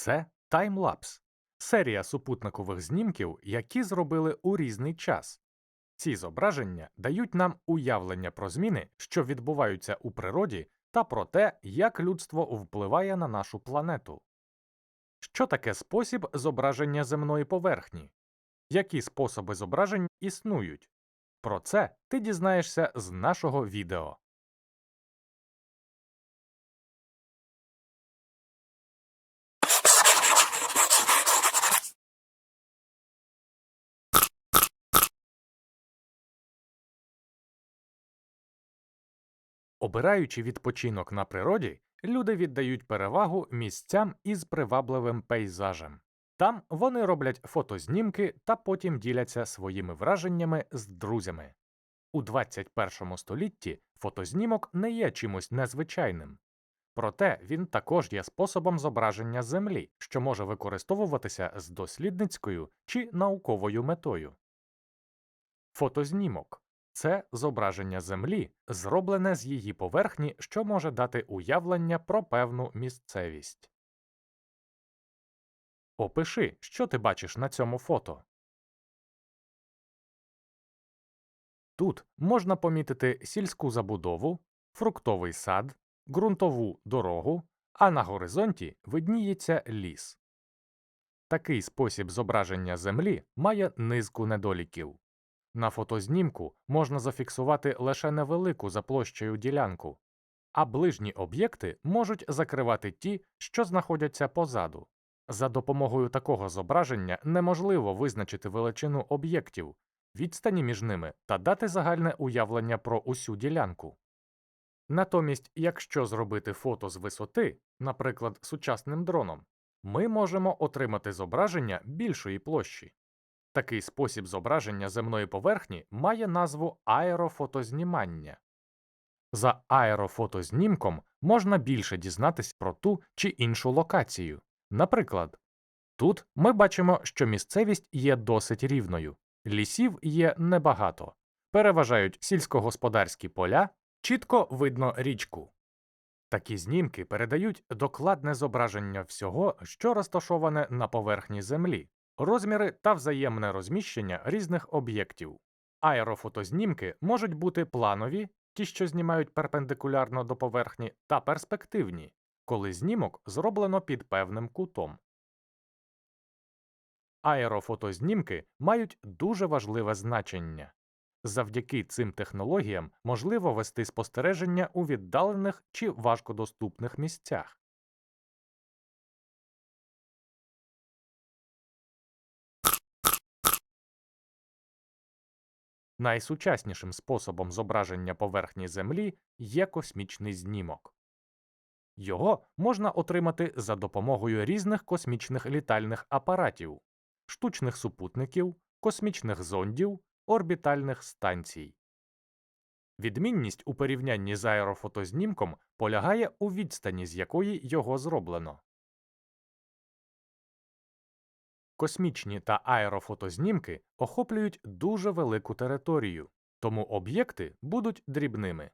Це таймлапс серія супутникових знімків, які зробили у різний час. Ці зображення дають нам уявлення про зміни, що відбуваються у природі, та про те, як людство впливає на нашу планету. Що таке спосіб зображення земної поверхні? Які способи зображень існують? Про це ти дізнаєшся з нашого відео. Обираючи відпочинок на природі, люди віддають перевагу місцям із привабливим пейзажем. Там вони роблять фотознімки та потім діляться своїми враженнями з друзями. У 21 столітті фотознімок не є чимось незвичайним. Проте він також є способом зображення Землі, що може використовуватися з дослідницькою чи науковою метою. Фотознімок це зображення Землі, зроблене з її поверхні, що може дати уявлення про певну місцевість. Опиши, що ти бачиш на цьому фото. Тут можна помітити сільську забудову, фруктовий сад, ґрунтову дорогу, а на горизонті видніється ліс. Такий спосіб зображення Землі має низку недоліків. На фотознімку можна зафіксувати лише невелику за площею ділянку, а ближні об'єкти можуть закривати ті, що знаходяться позаду. За допомогою такого зображення неможливо визначити величину об'єктів, відстані між ними та дати загальне уявлення про усю ділянку. Натомість, якщо зробити фото з висоти, наприклад, сучасним дроном, ми можемо отримати зображення більшої площі. Такий спосіб зображення земної поверхні має назву аерофотознімання. За аерофотознімком можна більше дізнатись про ту чи іншу локацію. Наприклад, тут ми бачимо, що місцевість є досить рівною, лісів є небагато, переважають сільськогосподарські поля, чітко видно річку. Такі знімки передають докладне зображення всього, що розташоване на поверхні Землі, розміри та взаємне розміщення різних об'єктів. Аерофотознімки можуть бути планові, ті, що знімають перпендикулярно до поверхні, та перспективні, коли знімок зроблено під певним кутом. Аерофотознімки мають дуже важливе значення. Завдяки цим технологіям можливо вести спостереження у віддалених чи важкодоступних місцях. Найсучаснішим способом зображення поверхні Землі є космічний знімок. Його можна отримати за допомогою різних космічних літальних апаратів, штучних супутників, космічних зондів, орбітальних станцій. Відмінність у порівнянні з аерофотознімком полягає у відстані, з якої його зроблено. Космічні та аерофотознімки охоплюють дуже велику територію, тому об'єкти будуть дрібними.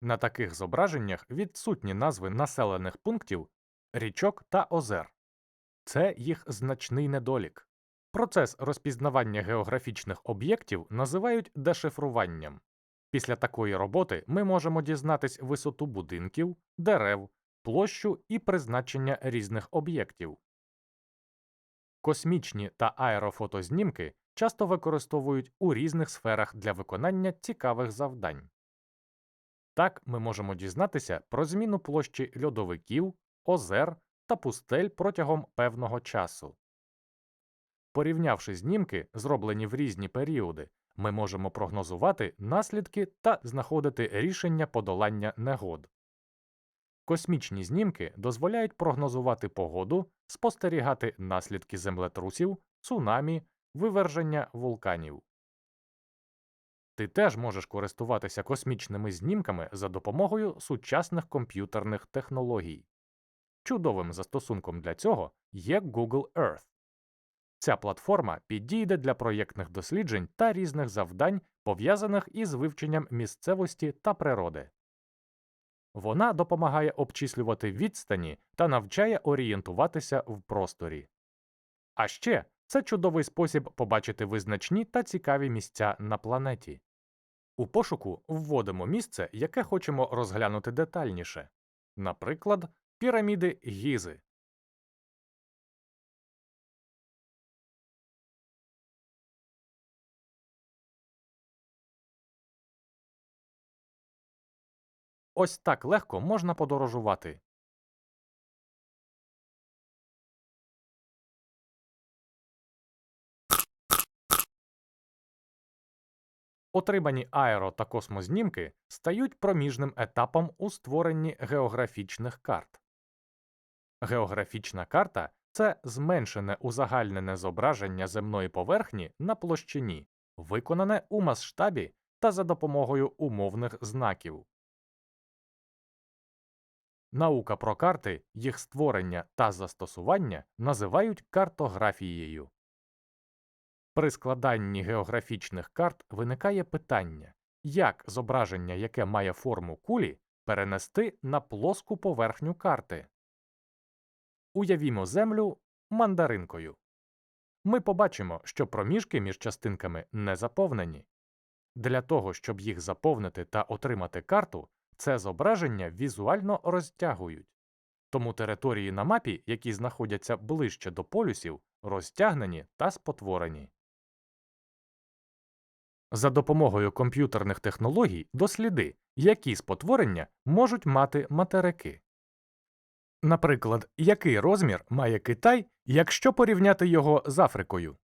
На таких зображеннях відсутні назви населених пунктів, річок та озер. Це їх значний недолік. Процес розпізнавання географічних об'єктів називають дешифруванням. Після такої роботи ми можемо дізнатись висоту будинків, дерев, площу і призначення різних об'єктів. Космічні та аерофотознімки часто використовують у різних сферах для виконання цікавих завдань. Так ми можемо дізнатися про зміну площі льодовиків, озер та пустель протягом певного часу. Порівнявши знімки, зроблені в різні періоди, ми можемо прогнозувати наслідки та знаходити рішення подолання негод. Космічні знімки дозволяють прогнозувати погоду, спостерігати наслідки землетрусів, цунамі, виверження вулканів. Ти теж можеш користуватися космічними знімками за допомогою сучасних комп'ютерних технологій. Чудовим застосунком для цього є Google Earth. Ця платформа підійде для проєктних досліджень та різних завдань, пов'язаних із вивченням місцевості та природи. Вона допомагає обчислювати відстані та навчає орієнтуватися в просторі. А ще це чудовий спосіб побачити визначні та цікаві місця на планеті. У пошуку вводимо місце, яке хочемо розглянути детальніше, наприклад, піраміди Гізи. Ось так легко можна подорожувати. Отримані аеро та космознімки стають проміжним етапом у створенні географічних карт. Географічна карта це зменшене узагальнене зображення земної поверхні на площині, виконане у масштабі та за допомогою умовних знаків. Наука про карти, їх створення та застосування називають картографією. При складанні географічних карт виникає питання, як зображення, яке має форму кулі, перенести на плоску поверхню карти. Уявімо землю мандаринкою. Ми побачимо, що проміжки між частинками не заповнені. Для того, щоб їх заповнити та отримати карту, це зображення візуально розтягують. Тому території на мапі, які знаходяться ближче до полюсів, розтягнені та спотворені. За допомогою комп'ютерних технологій досліди, які спотворення можуть мати материки. Наприклад, який розмір має Китай, якщо порівняти його з Африкою.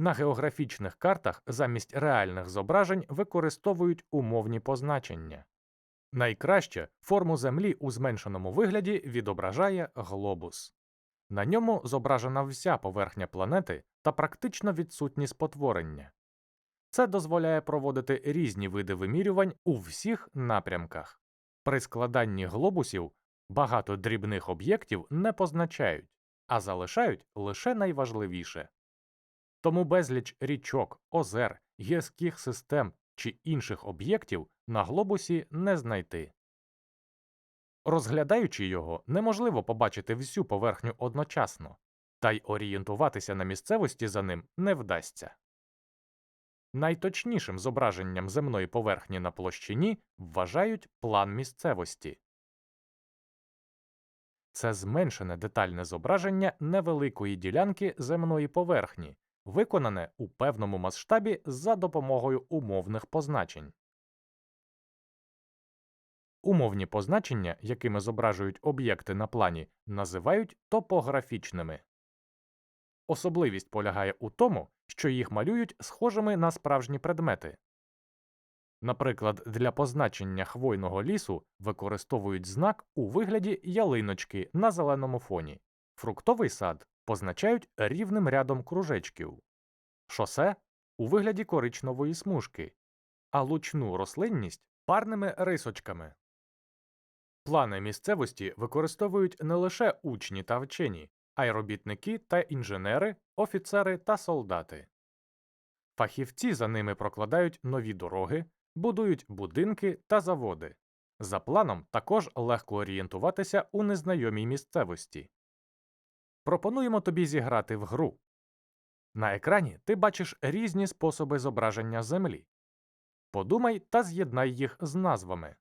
На географічних картах замість реальних зображень використовують умовні позначення. Найкраще форму Землі у зменшеному вигляді відображає глобус. На ньому зображена вся поверхня планети та практично відсутні спотворення. Це дозволяє проводити різні види вимірювань у всіх напрямках. При складанні глобусів багато дрібних об'єктів не позначають, а залишають лише найважливіше. Тому безліч річок, озер, гірських систем чи інших об'єктів на глобусі не знайти. Розглядаючи його, неможливо побачити всю поверхню одночасно, та й орієнтуватися на місцевості за ним не вдасться. Найточнішим зображенням земної поверхні на площині вважають план місцевості. Це зменшене детальне зображення невеликої ділянки земної поверхні, виконане у певному масштабі за допомогою умовних позначень. Умовні позначення, якими зображують об'єкти на плані, називають топографічними. Особливість полягає у тому, що їх малюють схожими на справжні предмети. Наприклад, для позначення хвойного лісу використовують знак у вигляді ялиночки на зеленому фоні, фруктовий сад позначають рівним рядом кружечків, шосе у вигляді коричневої смужки, а лучну рослинність парними рисочками. Плани місцевості використовують не лише учні та вчені, а й робітники та інженери, офіцери та солдати. Фахівці за ними прокладають нові дороги, будують будинки та заводи. За планом також легко орієнтуватися у незнайомій місцевості. Пропонуємо тобі зіграти в гру. На екрані ти бачиш різні способи зображення Землі. Подумай та з'єднай їх з назвами.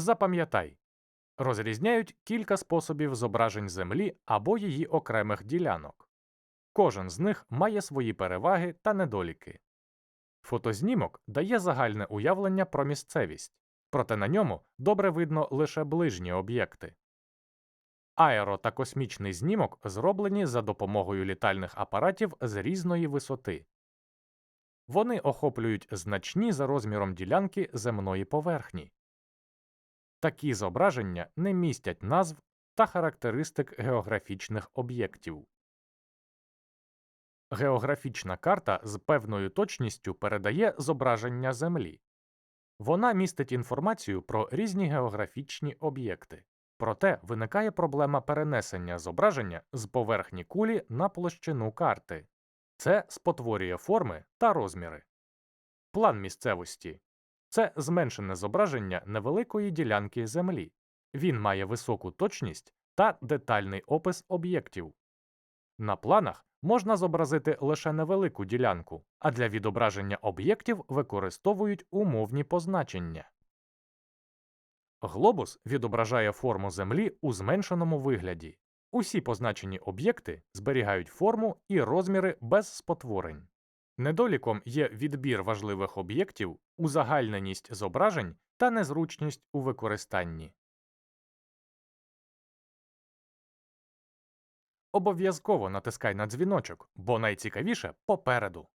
Запам'ятай розрізняють кілька способів зображень Землі або її окремих ділянок. Кожен з них має свої переваги та недоліки. Фотознімок дає загальне уявлення про місцевість, проте на ньому добре видно лише ближні об'єкти. Аеро та космічний знімок зроблені за допомогою літальних апаратів з різної висоти. Вони охоплюють значні за розміром ділянки земної поверхні. Такі зображення не містять назв та характеристик географічних об'єктів. Географічна карта з певною точністю передає зображення Землі. Вона містить інформацію про різні географічні об'єкти. Проте виникає проблема перенесення зображення з поверхні кулі на площину карти. Це спотворює форми та розміри. План місцевості це зменшене зображення невеликої ділянки Землі. Він має високу точність та детальний опис об'єктів. На планах можна зобразити лише невелику ділянку, а для відображення об'єктів використовують умовні позначення. Глобус відображає форму Землі у зменшеному вигляді. Усі позначені об'єкти зберігають форму і розміри без спотворень. Недоліком є відбір важливих об'єктів, узагальненість зображень та незручність у використанні. Обов'язково натискай на дзвіночок, бо найцікавіше попереду.